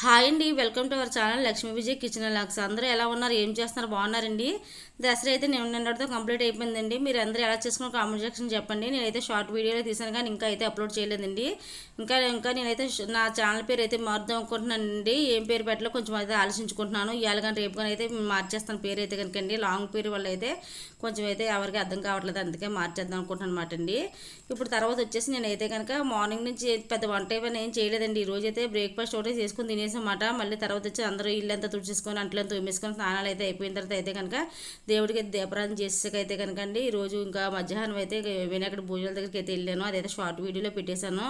Hi అండి welcome to our channel Lakshmi Vijay kitchen logs. అందరూ ఎలా ఉన్నారు? ఏం చేస్తున్నారు? బాగున్నారండి? దసరా అయితే నేను నిన్నటితో కంప్లీట్ అయిపోయిందండి. మీరు అందరూ ఎలా చేసుకున్నారు కామెంట్ సెక్షన్ చెప్పండి. నేనైతే షార్ట్ వీడియోలో తీసాను కానీ ఇంకా అయితే అప్లోడ్ చేయలేదండి. ఇంకా ఇంకా నేనైతే నా ఛానల్ పేరు అయితే మారుద్దాం అనుకుంటున్నానండి. ఏం పేరు పెట్టలో కొంచెం అయితే ఆలోచించుకుంటున్నాను. ఇవాళ కానీ రేపు కానీ అయితే మార్చేస్తాను పేరు అయితే కనుకండి లాంగ్ పేరు వల్ల అయితే కొంచెం అయితే ఎవరికి అర్థం కావట్లేదు. అందుకే మార్చేద్దాం అనుకుంటున్నాను అనమాట అండి. ఇప్పుడు తర్వాత వచ్చేసి నేనైతే కనుక మార్నింగ్ నుంచి పెద్ద వంట ఏమైనా ఏం చేయలేదండి. ఈరోజు అయితే బ్రేక్ఫాస్ట్ ఒకటే చేసుకుని తినేసామాట. మళ్ళీ తర్వాత వచ్చి అందరూ ఇల్లంతా తుడిచేసుకొని అంట్లంతా ఉమ్మేసుకొని స్నానాలు అయితే అయిపోయిన తర్వాత అయితే కనుక దేవుడికి అయితే దీపారాధన చేసేసాక కనుక అండి ఈ రోజు ఇంకా మధ్యాహ్నం అయితే వినాయకుడి భోజనాల దగ్గరికి అయితే వెళ్ళాను. అదైతే షార్ట్ వీడియోలో పెట్టేశాను.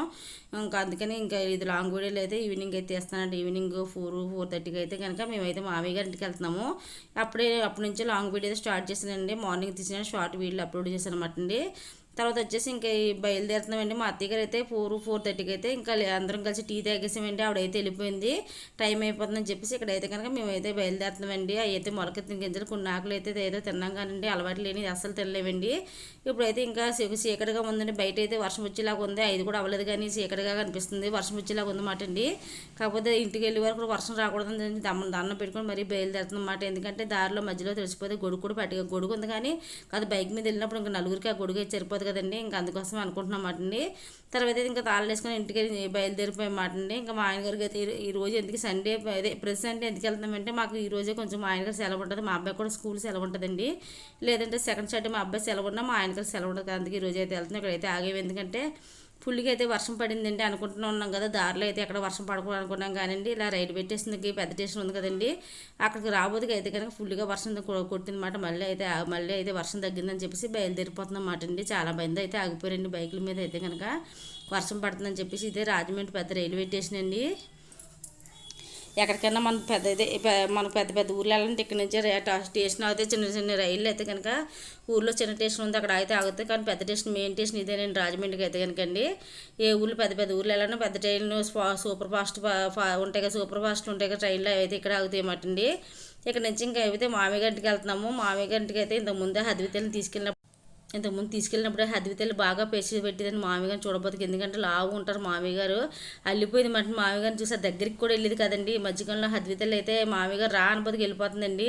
ఇంకా అందుకని ఇంకా ఇది లాంగ్ వీడియోలో అయితే ఈవినింగ్ అయితే వేస్తానండి ఈవినింగ్ ఫోర్ ఫోర్ థర్టీకి అయితే కనుక మేమైతే మామయ్య గారి ఇంటికి వెళ్తున్నాము. అప్పుడే అప్పటి నుంచి లాంగ్ వీడియో అయితే స్టార్ట్ చేసానండి మార్నింగ్ తీసిన షార్ట్ వీడియోలు అప్లోడ్ చేశాను అనమాట అండి. తర్వాత వచ్చేసి ఇంకా ఈ బయలుదేరుతున్నామండి. మా అత్తయ్య గారు అయితే ఫోర్ ఫోర్ థర్టీకి అయితే ఇంకా అందరం కలిసి టీ తాగేసామండి. ఆవిడైతే వెళ్ళిపోయింది. టైం అయిపోతుందని చెప్పేసి ఇక్కడైతే కనుక మేమైతే బయలుదేరుతున్నామండి. అయితే మొలకెత్తిన గింజలు కొన్ని ఆకులు అయితే ఏదో తిన్నాం కానండి. అలవాటు లేని అస్సలు తినలేవండి ఇప్పుడైతే ఇంకా చీకటిగా ఉందండి. బయట అయితే వర్షం వచ్చేలాగా ఉంది. అది కూడా అవ్వలేదు కానీ చీకటిగా కనిపిస్తుంది. వర్షం వచ్చేలాగా ఉందన్నమాట అండి. కాకపోతే ఇంటికి వెళ్ళే వరకు వర్షం రాకూడదని దమ్మ దండం పెట్టుకొని మరీ బయలుదేరుతుందన్నమాట ఎందుకంటే దారిలో మధ్యలో తెలిసిపోతే గొడుగు కూడా పట్టి గొడుగు ఉంది కానీ కాదు బైక్ మీద వెళ్ళినప్పుడు ఇంకా నలుగురికి ఆ గొడుగు అయితే సరిపోదు కదండి. ఇంకా అందుకోసం అనుకుంటున్నామాట అండి తర్వాత అయితే ఇంకా తాళాలు వేసుకొని ఇంటికి బయలుదేరిపోయామాట అండి ఇంకా మా ఆయన గారికి అయితే ఈ- రోజు ఎందుకు సండే అదే ప్రెసెంట్ ఎందుకు వెళ్తామంటే మాకు ఈ రోజే కొంచెం మా ఆయన గారు సెలవు ఉంటుంది. మా అబ్బాయి కూడా స్కూల్ సెలవు ఉంటుందండి. లేదంటే సెకండ్ సాటర్డే మా అబ్బాయి సెలవు ఉన్నా మా ఆయన గారు సెలవు ఉంటుంది అందుకే ఈ రోజు అయితే వెళ్తున్నాం. ఇక్కడైతే ఆగేవి ఎందుకంటే ఫుల్గా అయితే వర్షం పడిందండి అనుకుంటున్నా ఉన్నాం కదా. దారిలో అయితే ఎక్కడ వర్షం పడకూడదు అనుకున్నాం కానివ్వండి ఇలా రైలు పెట్టేసింది పెద్ద స్టేషన్ ఉంది కదండి. అక్కడికి రాబోతుకి అయితే కనుక ఫుల్గా వర్షం కొట్టిందన్నమాట. మళ్ళీ అయితే మళ్ళీ అయితే వర్షం తగ్గిందని చెప్పేసి బయలుదేరిపోతుందన్నమాట అండి చాలా మంది అయితే ఆగిపోయారండి బైకుల మీద అయితే కనుక. వర్షం పడుతుందని చెప్పేసి ఇదే రాజమండ్రి పెద్ద రైల్వే స్టేషన్ అండి. ఎక్కడికైనా మన పెద్ద మనం మన పెద్ద పెద్ద ఊర్లు వెళ్ళాలంటే ఇక్కడ నుంచి స్టేషన్ అయితే చిన్న చిన్న రైళ్ళు అయితే కనుక ఊర్లో చిన్న స్టేషన్ ఉంది అక్కడ అయితే ఆగుతాయి. కానీ పెద్ద స్టేషన్ మెయిన్ స్టేషన్ ఇదేనండి రాజమండ్రికి అయితే కనుకండి ఏ ఊర్లో పెద్ద పెద్ద ఊర్లో వెళ్ళాలన్నా పెద్ద ట్రైన్లు సూపర్ ఫాస్ట్ ఉంటాయి కదా సూపర్ ఫాస్ట్ ఉంటాయి కదా ట్రైన్లు అయితే ఇక్కడ ఆగుతాయి అన్నమాట అండి. ఇక్కడ నుంచి ఇంకా అయితే మామిగంటికి వెళ్తున్నాము మామయ్య అయితే ఇంతకు ముందే హద్వితల్ని తీసుకెళ్ళినప్పుడు ఇంతకుముందు తీసుకెళ్ళినప్పుడు హద్వితల్లి బాగా పేసి పెట్టిందని మామయ్య గారిని చూడబోతుంది ఎందుకంటే లావు ఉంటారు మామయ్య గారు. అల్లిపోయింది మాట మామయ్య గారిని చూసి దగ్గరికి కూడా వెళ్ళేది కదండి. ఈ మధ్యకాలంలో హద్వితల్లి అయితే మామయ్య గారు రా అనుబోతుకి వెళ్ళిపోతుందండి.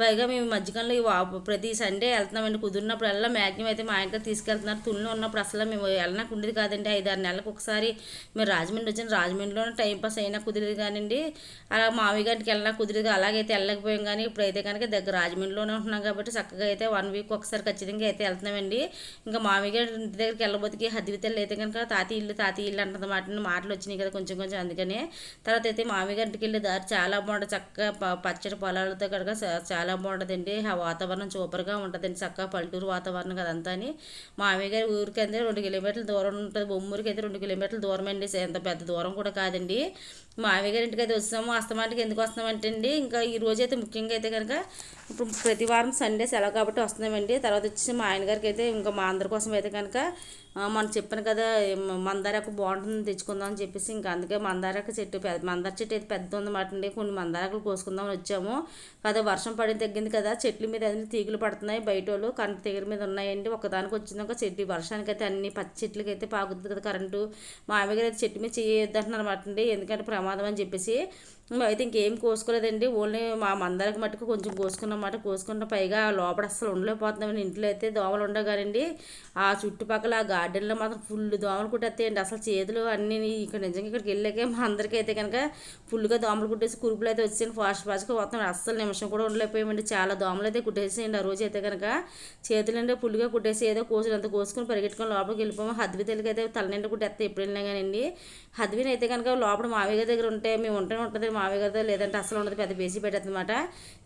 పైగా మేము ఈ మధ్యకాలంలో ఈ ప్రతి సండే వెళ్తున్నామండి. కుదిరినప్పుడల్లా అలా అయితే మా ఆయనతో తీసుకెళ్తున్నారు. తుళ్ళు ఉన్నప్పుడు అసలు మేము వెళ్ళడానికి ఉండేది కాదండి. ఐదారు నెలలకు ఒకసారి మేము రాజమండ్రి వచ్చిన రాజమండ్రిలోనే టైంపాస్ అయినా కుదిరేది కానివ్వండి అలా మామయ్య గారికి వెళ్ళినా కుదిరేది అలాగైతే వెళ్ళకపోయాం కానీ ఇప్పుడైతే కనుక దగ్గర రాజమండ్రిలోనే ఉంటున్నాం కాబట్టి చక్కగా అయితే వన్ వీక్ ఒకసారి ఖచ్చితంగా అయితే అండి. ఇంకా మామయ్య గారి ఇంటి దగ్గరికి వెళ్ళబోతుకి హద్దివితలు అయితే కనుక తాతి ఇల్లు తాతి ఇల్లు అంటుంది మాట మాటలు వచ్చినాయి కదా కొంచెం కొంచెం అందుకనే. తర్వాత అయితే మామయ్య గారి ఇంటికి వెళ్ళే దారి చాలా బాగుంటుంది. చక్కగా పచ్చడి పొలాలతో కనుక చాలా బాగుంటుందండి. ఆ వాతావరణం సూపర్గా ఉంటుందండి. చక్కగా పల్లెటూరు వాతావరణం కదంతా అని. మామయ్య గారి ఊరికి అయితే రెండు కిలోమీటర్ల దూరం ఉంటుంది. బొమ్మూరికి అయితే రెండు కిలోమీటర్ల దూరం అండి ఎంత పెద్ద దూరం కూడా కాదండి. మామయ్య గారి ఇంటికి అయితే వస్తాము. అస్తమానికి ఎందుకు వస్తామంటే అండి ఇంకా ఈ రోజు అయితే ముఖ్యంగా అయితే కనుక ఇప్పుడు ప్రతి వారం సండే సెలవు కాబట్టి వస్తున్నామండి. తర్వాత వచ్చి మా ఆయన గారికి అయితే ఇంకా మా అందరి కోసం అయితే కనుక మనం చెప్పాను కదా మందారాకు బాగుంటుంది తెచ్చుకుందాం అని చెప్పేసి ఇంకా అందుకే మందారాక చెట్టు పెద్ద మందార చెట్టు అయితే పెద్ద ఉందన్నమాట అండి. కొన్ని మందారాకులు కోసుకుందామని వచ్చాము. కదా వర్షం పడి తగ్గింది కదా చెట్ల మీద అన్ని తీగలు పడుతున్నాయి బయట వాళ్ళు. కరెంట్ తీగల మీద ఉన్నాయండి. ఒకదానికి వచ్చినాక చెట్టు. వర్షానికి అయితే అన్ని పచ్చి చెట్లకి అయితే పాకుతుంది కదా కరెంటు. మా ఆమె గారు అయితే చెట్టు మీద చేయొద్దంటున్నారు అనమాట అండి. ఎందుకంటే ప్రమాదం అని చెప్పేసి అయితే ఇంకేం కోసుకోలేదండి. ఓన్లీ మా మందారకు మట్టుకు కొంచెం కోసుకున్నమాట కోసుకున్న పైగా లోపల అస్సలు ఉండలేకపోతున్నామని ఇంట్లో అయితే దోమలు ఉండగానండి ఆ చుట్టుపక్కల ఆ గార్డెన్లో మాత్రం ఫుల్ దోమలు కుట్టేస్తాయండి. అసలు చేతులు అన్నీ ఇక్కడ నిజంగా ఇక్కడికి వెళ్ళాకే మా అందరికీ అయితే కనుక ఫుల్గా దోమలు కుట్టేసి కురుపులు అయితే వచ్చేయండి. ఫాస్ట్ ఫాస్ట్గా పోతున్నాం. అస్సలు నిమిషం కూడా ఉండలేకపోయామండి. చాలా దోమలు అయితే కుట్టేసేయండి. ఆ రోజు అయితే కనుక చేతులు అంటే ఫుల్గా కుట్టేసి ఏదో కోసులు అంత కోసుకొని పరిగెట్టుకొని లోపలికి వెళ్ళిపోము. హద్వి తెలుగు అయితే తల నిండా కుట్టేస్తే ఎప్పుడు వెళ్ళినా కానండి హద్విని అయితే కనుక లోపల మావయ్య దగ్గర ఉంటే మేము ఉంటేనే ఉంటుంది. మావయ్య లేదంటే అసలు ఉండదు పెద్ద బేసి పెట్టేస్తుందన్నమాట.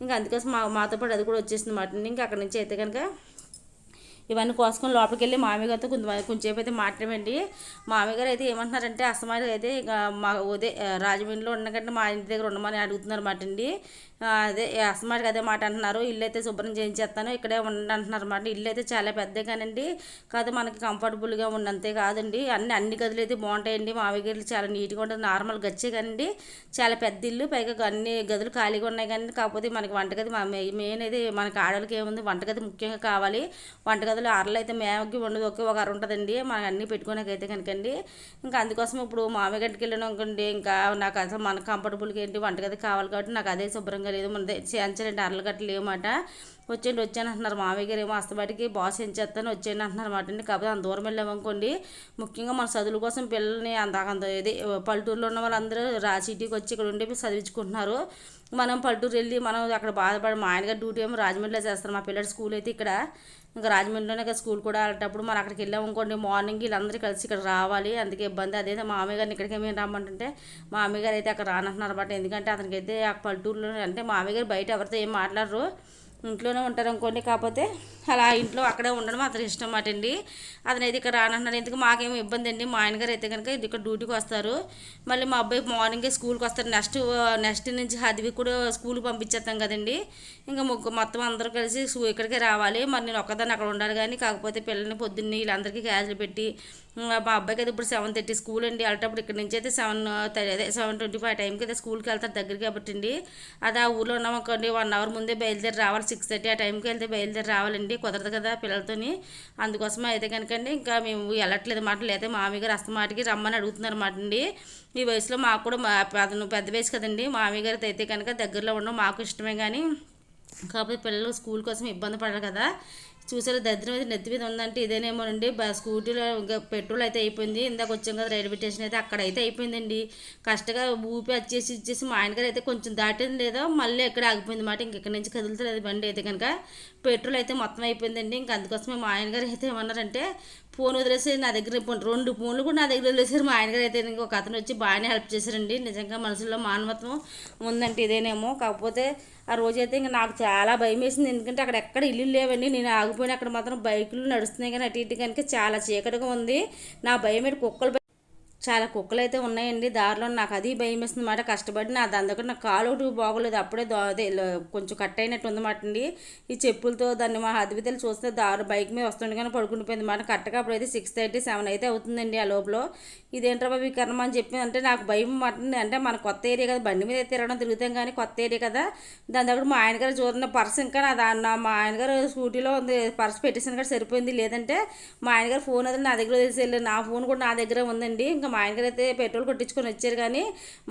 ఇంకా అందుకోసం మా మాతో పాటు అది కూడా వచ్చేసింది మాట ఇంకా అక్కడి నుంచి అయితే కనుక ఇవన్నీ కోసుకొని లోపలికి వెళ్ళి మామయ్య గారితో కొంచెం కొంచెంసేపు అయితే మాట్లాడమండి. మామయ్య గారు అయితే ఏమంటున్నారంటే అస్తమారి అయితే ఇక మా ఉదే రాజమండ్రిలో ఉండకంటే మా ఇంటి దగ్గర ఉండమని అడుగుతున్నారు మాట అండి అదే అస్తమాటికి అదే మాట అంటున్నారు. ఇల్లు అయితే శుభ్రం చేయించేస్తాను ఇక్కడే ఉండండి అంటున్నారు అన్నమాట ఇల్లు అయితే చాలా పెద్ద కానండి కాదు మనకి కంఫర్టబుల్గా ఉన్నంతే కాదండి. అన్ని అన్ని గదులు అయితే బాగుంటాయండి. మామయ్య గారు చాలా నీట్గా ఉంటుంది నార్మల్ గచ్చే కానండి. చాలా పెద్ద ఇల్లు పైగా అన్ని గదులు ఖాళీగా ఉన్నాయి కానీ కాకపోతే మనకి వంటగది మా మెయిన్ అయితే మనకి ఆడవాళ్ళకి ఏముంది? వంటగది ముఖ్యంగా కావాలి. వంటగది గదులు అరలు అయితే మేమకి ఉండదు ఒకే ఒక అర ఉంటుందండి. మనకు అన్నీ పెట్టుకోవడానికైతే కనుకండి. ఇంకా అందుకోసం ఇప్పుడు మామయ్య గంటకి వెళ్ళినాకండి ఇంకా నాకు అసలు మన కంఫర్టబుల్గా ఏంటి వంటగది కావాలి కాబట్టి నాకు అదే శుభ్రంగా లేదు. మన చేయించాలంటే అరలు గట్టలు ఏమాట వచ్చేయండి వచ్చాను అంటున్నారు. మామయ్య గారు ఏమో అస్తబాటికి బాస్ ఏం చేస్తాను వచ్చేయండి అంటున్నారు మాట అండి. కాకపోతే అంత దూరం వెళ్ళామనుకోండి ముఖ్యంగా మన చదువుల కోసం పిల్లల్ని అంత అంత ఇది పల్లెటూరులో ఉన్న వాళ్ళందరూ రా సిటీకి వచ్చి ఇక్కడ ఉండి చదివించుకుంటున్నారు. మనం పల్లెటూరు వెళ్ళి మనం అక్కడ బాధపడి మా ఆయనగారు డ్యూటీ ఏమో రాజమండ్రిలో చేస్తారు. మా పిల్లల స్కూల్ అయితే ఇక్కడ ఇంకా రాజమండ్రిలోనే కదా స్కూల్ కూడా వెళ్ళేటప్పుడు మనం అక్కడికి వెళ్ళామనుకోండి మార్నింగ్ వీళ్ళందరూ కలిసి ఇక్కడ రావాలి. అందుకే ఇబ్బంది. అదే మా మామయ్య గారిని ఇక్కడికి మేము రమ్మంటుంటే మా అమ్మగారు అయితే అక్కడ రానంటున్నారు అనమాట ఎందుకంటే అతనికైతే ఆ పల్లెటూరులో అంటే మా మామయ్య గారు బయట ఎవరితో ఏం మాట్లాడరు. ఇంట్లోనే ఉంటారు అనుకోండి. కాకపోతే అలా ఇంట్లో అక్కడే ఉండడం అతని ఇష్టం మాట అండి అతను అయితే ఇక్కడ రానంటున్నారు ఎందుకు మాకేమో ఇబ్బంది అండి? మా ఆయనగారు అయితే కనుక ఇక్కడ డ్యూటీకి వస్తారు. మళ్ళీ మా అబ్బాయి మార్నింగే స్కూల్కి వస్తారు. నెక్స్ట్ నెక్స్ట్ నుంచి హదివి కూడా స్కూల్కి పంపించేస్తాం కదండి. ఇంకా ముగ్గు మొత్తం అందరూ కలిసి ఇక్కడికే రావాలి. మరి నేను ఒక్కదాన్ని అక్కడ ఉండాలి కానీ కాకపోతే పిల్లల్ని పొద్దున్నే వీళ్ళందరికీ క్యాజులు పెట్టి మా అబ్బాయికి అయితే ఇప్పుడు సెవెన్ థర్టీ స్కూల్ అండి. వెళ్ళేటప్పుడు ఇక్కడ నుంచి అయితే సెవెన్ అదే సెవెన్ ట్వంటీ ఫైవ్ టైంకి అయితే స్కూల్కి వెళ్తారు దగ్గర కాబట్టి అండి. అది ఆ ఊర్లో ఉన్నామనుకోండి వన్ అవర్ ముందే బయలుదేరి రావాలి సిక్స్ థర్టీ ఆ టైంకి వెళ్తే బయలుదేరి రావాలండి కుదరదు కదా పిల్లలతోని. అందుకోసమే అయితే కనుకండి ఇంకా మేము వెళ్ళట్లేదు మాట లేదా మామయ్య గారు అస్తమాటికి రమ్మని అడుగుతున్నారు మాట అండి. ఈ వయసులో మాకు కూడా మా అతను పెద్ద వయసు కదండి. మామయ్య గారితో అయితే కనుక దగ్గరలో ఉండడం మాకు ఇష్టమే కానీ కాకపోతే పిల్లలు స్కూల్ కోసం ఇబ్బంది పడరు కదా. చూసారు దరిద్రం అయితే నెత్తి మీద ఉందంటే ఇదేనేమోనండి స్కూటీలో ఇంకా పెట్రోల్ అయితే అయిపోయింది. ఇందాక వచ్చాం కదా రైల్వే స్టేషన్ అయితే అక్కడ అయితే అయిపోయిందండి. కష్టంగా ఊపి వచ్చేసి ఇచ్చేసి మా ఆయనగారు అయితే కొంచెం దాటింది లేదో మళ్ళీ ఎక్కడ ఆగిపోయింది మాట ఇంక నుంచి కదులుతుంది బండి అయితే కనుక పెట్రోల్ అయితే మొత్తం అయిపోయిందండి. ఇంక అందుకోసమే మా ఆయనగారు అయితే ఏమన్నారంటే ఫోన్ వదిలేసి నా దగ్గర రెండు ఫోన్లు కూడా నా దగ్గర వదిలేసారు మా ఆయనగారు అయితే ఇంకొక అతను వచ్చి బాగానే హెల్ప్ చేశారండి. నిజంగా మనసులో మానవత్వం ఉందంటే ఇదేనేమో. కాకపోతే ఆ రోజైతే ఇంకా నాకు చాలా భయం వేసింది. ఎందుకంటే అక్కడ ఎక్కడ ఇల్లు లేవండి. నేను ఆగిపోయిన అక్కడ మాత్రం బైకులు నడుస్తున్నాయి కానీ అటు ఇటు కనుక చాలా చీకటిగా ఉంది. నా భయం కుక్కలు చాలా కుక్కలు అయితే ఉన్నాయండి. దారిలో నాకు అది భయం వేస్తుంది మాట కష్టపడి నా దాని దగ్గర నాకు కాలు ఒకటి బాగోలేదు. అప్పుడే అదే కొంచెం కట్ అయినట్టు ఉందన్నమాట అండి. ఈ చెప్పులతో దాన్ని మా హద్వితలు చూస్తే దారు బైక్ మీద వస్తుండగానే పడుకునిపోయింది మాట కరెక్ట్గా అప్పుడైతే సిక్స్ థర్టీ సెవెన్ అయితే అవుతుందండి ఆ లోపల. ఇదేంట్రా బాబు ఈ కర్మ అని చెప్పి అంటే నాకు భయం పట్టింది అంటే మన కొత్త ఏరియా కదా బండి మీద తిరగడం తిరుగుతాం కానీ కొత్త ఏరియా కదా. దాని దగ్గర మా ఆయన గారు పర్స్ ఇంకా నా దాన్ని మా ఆయనగారు స్కూటీలో ఉంది. పర్స్ పెట్టేసాను కూడా సరిపోయింది. లేదంటే మా ఆయనగారు ఫోన్ అది నా దగ్గర తెలిసి నా ఫోన్ కూడా నా దగ్గర ఉందండి. ఇంకా మా ఆయనగారు అయితే పెట్రోల్ కొట్టించుకొని వచ్చారు కానీ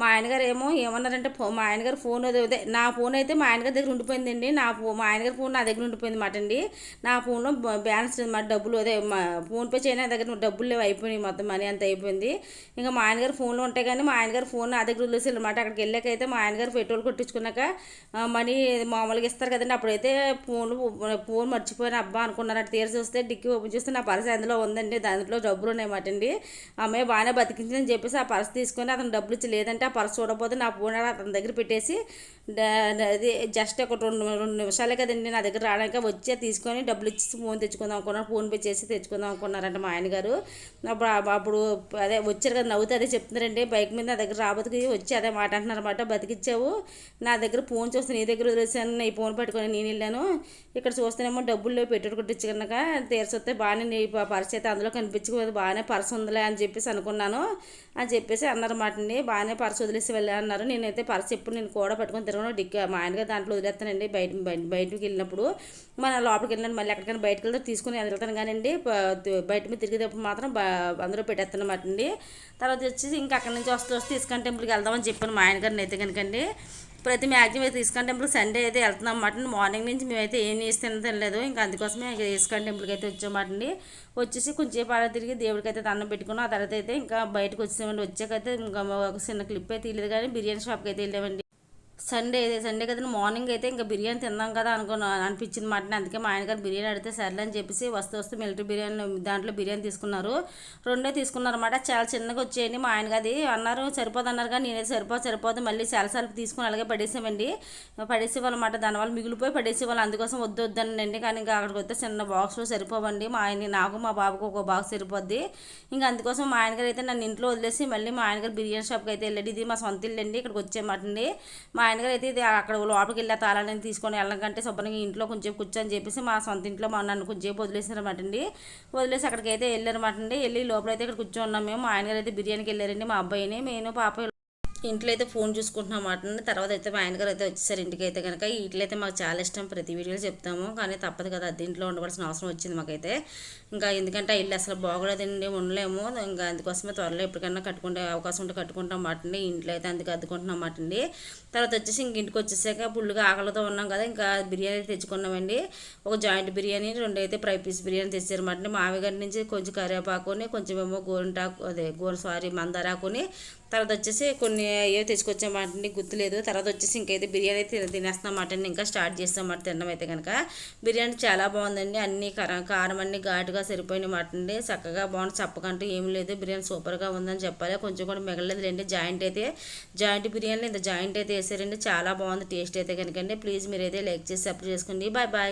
మా ఆయనగారు ఏమో ఏమన్నారంటే మా ఆయనగారు ఫోన్ అదే నా ఫోన్ అయితే మా ఆయనగారి దగ్గర ఉండిపోయిందండి. నా మా ఆయనగారి ఫోన్ నా దగ్గర ఉండిపోయింది మాట అండి. నా ఫోన్లో బ్యాలెన్స్ మా డబ్బులు అదే మా ఫోన్పే చేయని దగ్గర డబ్బులు లేవు అయిపోయినాయి మొత్తం మనీ అంత అయిపోయింది. ఇంకా మా ఆయనగారు ఫోన్లో ఉంటాయి కానీ మా ఆయనగారు ఫోన్ నా దగ్గర వదిలేసి అనమాట అక్కడికి వెళ్ళాకైతే మా ఆయనగారు పెట్రోల్ కొట్టించుకున్నాక మనీ మామూలుగా ఇస్తారు కదండి అప్పుడైతే ఫోన్ ఫోన్ మర్చిపోయిన అబ్బా అనుకున్నారు. అటు తీర్చి వస్తే డిక్కీ ఓపెన్ చేస్తే నా పరిస్థితి అందులో ఉందండి దాంట్లో డబ్బులు ఉన్నాయన్నమాట అండి. అమ్మాయి బాగానే బతికించని చెప్పేసి ఆ పర్స్ తీసుకొని అతను డబ్బులు ఇచ్చి లేదంటే ఆ పర్స్ చూడబోతే నా ఫోన్ అతని దగ్గర పెట్టేసి అది జస్ట్ ఒక రెండు రెండు నిమిషాలే కదండి నా దగ్గర రావడానికి వచ్చి తీసుకొని డబ్బులు ఇచ్చి ఫోన్ తెచ్చుకుందాం అనుకున్నారు. ఫోన్ పే చేసి తెచ్చుకుందాం అనుకున్నారంట మా ఆయన గారు. అప్పుడు అప్పుడు అదే వచ్చారు కదా నవ్వుతే అదే చెప్తున్నారండి బైక్ మీద నా దగ్గర రాబోతుకి వచ్చి అదే మాట అంటున్నారు అనమాట బతికిచ్చావు. నా దగ్గర ఫోన్ చూస్తే నీ దగ్గర వదిలేసాను నీ ఫోన్ పట్టుకొని నేను వెళ్ళాను. ఇక్కడ చూస్తేనేమో డబ్బులు పెట్టుడు కొట్టించి కనుక తీర్చొస్తే బాగానే నీ పరిస్థితి అందులో కనిపించకపోతే బాగానే పర్స్ ఉందిలే అని చెప్పేసి అనుకున్నాను. అని చెప్పేసి అన్నారన్నమాట అండి. బాగానే పర్స్ వదిలేసి వెళ్ళా అన్నారు. నేనైతే పర్స్ ఎప్పుడు నేను కూడా పెట్టుకుని తిరగను. డిక్క మా ఆయనగా దాంట్లో వదిలేస్తానండి బయట బయటకు వెళ్ళినప్పుడు. మన లోపలికి వెళ్ళిన మళ్ళీ ఎక్కడికైనా బయటకు వెళ్తే తీసుకుని వెళ్తాను కానివ్వండి బయట మీద తిరిగేటప్పుడు మాత్రం అందరూ పెట్టేస్తానమాట అండి. తర్వాత వచ్చేసి ఇంకా అక్కడి నుంచి వస్తూ వస్తే ఇస్కాన్ టెంపుల్కి వెళ్దామని చెప్పాను మా ఆయన గారిని అయితే కనుకండి ప్రతి మ్యాక్సిమం అయితే ఇస్కాన్ టెంపుల్ సండే అయితే వెళ్తున్నాం అన్నమాట. మార్నింగ్ నుంచి మేమైతే ఏం చేస్తే తినలేదు. ఇంకా అందుకోసమే ఇస్కాన్ టెంపుల్కి అయితే వచ్చామండి వచ్చేసి కొంచెం పాల తిరిగి దేవుడికి అయితే దండం పెట్టుకున్నాం. ఆ తర్వాత అయితే ఇంకా బయటకు వచ్చేసామండి. వచ్చాకైతే ఇంకా ఒక చిన్న క్లిప్ అయితే తెలియదు కానీ బిర్యానీ షాప్కి అయితే వెళ్ళామండి. సండే సండే కదా మార్నింగ్ అయితే ఇంకా బిర్యానీ తిందాం కదా అనుకున్నా అనిపించింది మాట. అందుకే మా ఆయనగారు బిర్యానీ అడిగితే సర్లే అని చెప్పేసి వస్తూ వస్తూ మిలిటరీ బిర్యానీ దాంట్లో బిర్యానీ తీసుకున్నారు. రెండే తీసుకున్నారన్నమాట. చాలా చిన్నగా వచ్చేయండి మా ఆయన గది అన్నారు సరిపోదు అన్నారు కానీ నేనైతే సరిపోదు సరిపోదు. మళ్ళీ చాలా చాలాసార్లు తీసుకుని అలాగే పడేసామండి. పడేసేవాళ్ళమాట దానివల్ల మిగిలిపోయి పడేసేవాళ్ళు. అందుకోసం వద్దు వద్దనండి కానీ ఇంకా అక్కడికి వస్తే చిన్న బాక్స్లో సరిపోవండి. మా ఆయన నాకు మా బాబుకు ఒక బాక్స్ సరిపోద్ది. ఇంకా అందుకోసం మా ఆయనగారు అయితే నన్ను ఇంట్లో వదిలేసి మళ్ళీ మా ఆయనగారు బిర్యానీ షాప్కి అయితే వెళ్ళండి. ఇది మా సొంత ఇల్లు అండి. ఇక్కడికి వచ్చేయమాటండి. మా ఆయన గారు అయితే ఇది అక్కడ లోపలికి వెళ్ళి తాళాలని తీసుకొని వెళ్ళకంటే శుభ్రంగా ఇంట్లో కొంచెం కూర్చొని చెప్పేసి మా సొంత ఇంట్లో మా నన్ను కొంచెం వదిలేసారన్నమాట అండి. వదిలేసి అక్కడికి అయితే వెళ్ళారన్నమాట అండి. వెళ్ళి లోపలైతే ఇక్కడ కూర్చొని ఉన్నాం మేము. మా ఆయన గారు అయితే బిర్యానీకి వెళ్ళారండి మా అబ్బాయిని. నేను పాప ఇంట్లో అయితే ఫోన్ చూసుకుంటున్నాం మాట తర్వాత అయితే మా ఆయనగారు అయితే వచ్చేసారు ఇంటికి అయితే కనుక ఇంట్లో అయితే మాకు చాలా ఇష్టం. ప్రతి వీడియోలో చెప్తాము. కానీ తప్పదు కదా అది ఇంట్లో ఉండవలసిన అవసరం వచ్చింది మాకైతే. ఇంకా ఎందుకంటే ఇల్లు అసలు బాగోలేదండి ఉండలేము. ఇంకా అందుకోసమే త్వరలో ఎప్పటికైనా కట్టుకుంటే అవకాశం ఉంటే కట్టుకుంటాం మాటండి ఇంట్లో అయితే అందుకు అద్దుకుంటున్నాం మాటండి తర్వాత వచ్చేసి ఇంక ఇంటికి వచ్చేసాక పుల్లుగా ఆకలితో ఉన్నాం కదా ఇంకా బిర్యానీ తెచ్చుకున్నామండి. ఒక జాయింట్ బిర్యానీ రెండు అయితే ఫ్రై పీస్ బిర్యానీ తెచ్చారు మావి గారి నుంచి కొంచెం కరివేపాకుని కొంచెం ఏమో గోరింటాకు అదే గోరు సారీ మందారాకుని తర్వాత వచ్చేసి కొన్ని అయ్యో తెచ్చుకొచ్చామంటే గుర్తులేదు. తర్వాత వచ్చేసి ఇంకైతే బిర్యానీ తిన తినేస్తామాట ఇంకా స్టార్ట్ చేస్తామాట తినడం అయితే కనుక బిర్యానీ చాలా బాగుందండి. అన్ని కారం అన్ని ఘాటుగా సరిపోయిన మాట అండి చక్కగా బాగుంది. చప్పకంటూ ఏం లేదు. బిర్యానీ సూపర్గా ఉందని చెప్పాలి. కొంచెం కూడా మిగలేదు లేండి జాయింట్ అయితే జాయింట్ బిర్యానీ ఇంత జాయింట్ అయితే వేసారండి. చాలా బాగుంది. టేస్ట్ అయితే కనుకండి ప్లీజ్ మీరైతే లైక్ చేసి సపోర్ట్ చేసుకోండి. Bye bye.